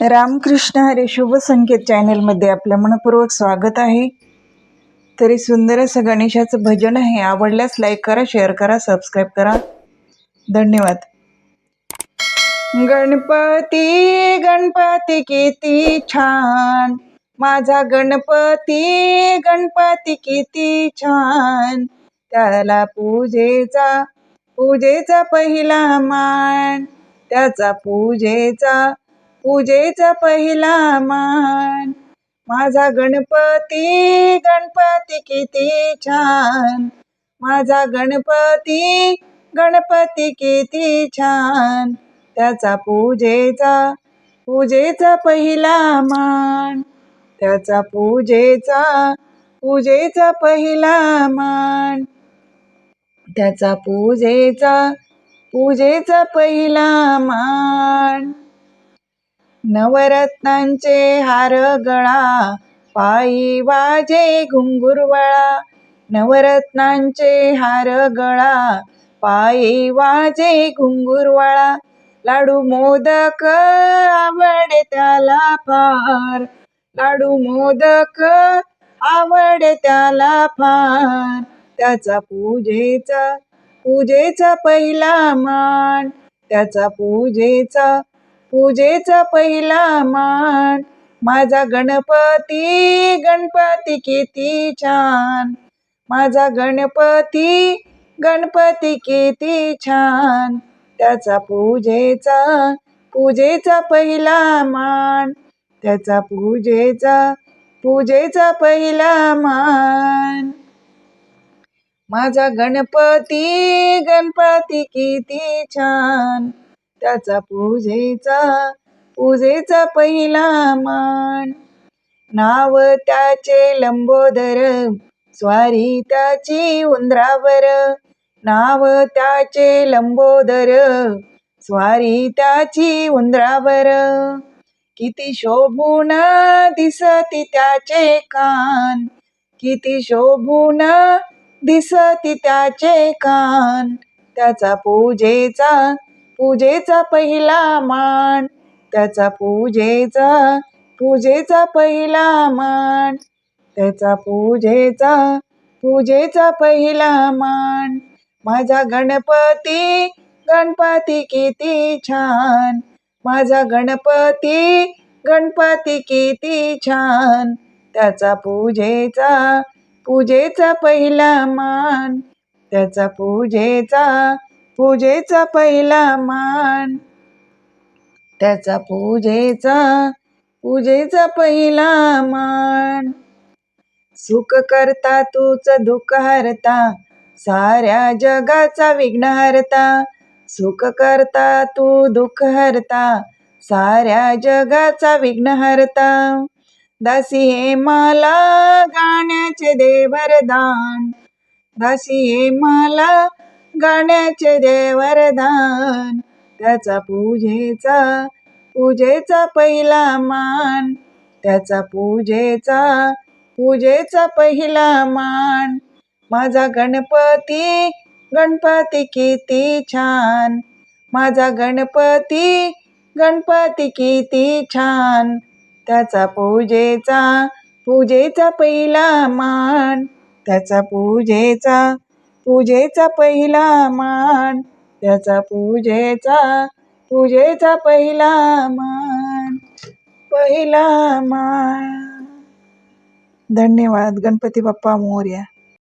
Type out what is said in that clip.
रामकृष्ण हरे शुभ संकेत चॅनलमध्ये आपलं मनपूर्वक स्वागत आहे. तरी सुंदर असं गणेशाचं भजन आहे. आवडल्यास लाईक करा शेअर करा सबस्क्राईब करा. धन्यवाद. गणपती गणपती किती छान. माझा गणपती गणपती किती छान. त्याला पूजेचा पूजेचा पहिला मान. त्याचा पूजेचा पूजेचा पहिला मान. माझा गणपती गणपती किती छान. माझा गणपती गणपती किती छान. त्याचा पूजेचा पूजेचा पहिला मान. त्याचा पूजेचा पूजेचा पहिला मान. त्याचा पूजेचा पूजेचा पहिला मान. नवरत्नांचे हार गळा पायी वाजे घुंगुरवळा. नवरत्नांचे हार गळा पायी वाजे घुंगुरवळा. लाडू मोदक आवडे त्याला फार लाडू मोदक आवडे त्याला फार. त्याचा पूजेचा पूजेचा पहिला मान त्याचा पूजेचा पूजेचा पहिला मान. माझा गणपती गणपती किती छान. माझा गणपती गणपती किती छान. त्याचा पूजेचा पूजेचा पहिला मान. त्याचा पूजेचा पूजेचा पहिला मान. माझा गणपती गणपती किती छान. त्याचा पूजेचा पूजेचा पहिला मान. नाव त्याचे लंबोदर स्वारी त्याची उंदरावर. नाव त्याचे लंबोदर स्वारी त्याची उंदरावर. किती शोभून दिसती त्याचे कान किती शोभून दिसती त्याचे कान. त्याचा पूजेचा पूजेचा पहिला मान त्याचा पूजेचा पूजेचा पहिला मान त्याचा पूजेचा पूजेचा पहिला मान. माझा गणपती गणपती किती छान. माझा गणपती गणपती किती छान. त्याचा पूजेचा पूजेचा पहिला मान त्याचा पूजेचा पूजेचा पहिला मान. त्याचा पूजेचा पूजेचा पहिला मान. सुख करता तूच दुःख हरता साऱ्या जगाचा विघ्न हरता. सुख करता तू दुःख हरता साऱ्या जगाचा विघ्न हरता. दासी हे मला गाण्याचे देवरदान. दासी हे मला गाण्याचे देवरदान त्याचा पूजेचा पूजेचा पहिला मान. त्याचा पूजेचा पूजेचा पहिला मान. माझा गणपती गणपती किती छान. माझा गणपती गणपती किती छान. त्याचा पूजेचा पूजेचा पहिला मान. त्याचा पूजेचा पूजेचा पहिला मान त्याचा पूजेचा पूजेचा पहिला मान पहिला मान. धन्यवाद गणपती बाप्पा मोर्या.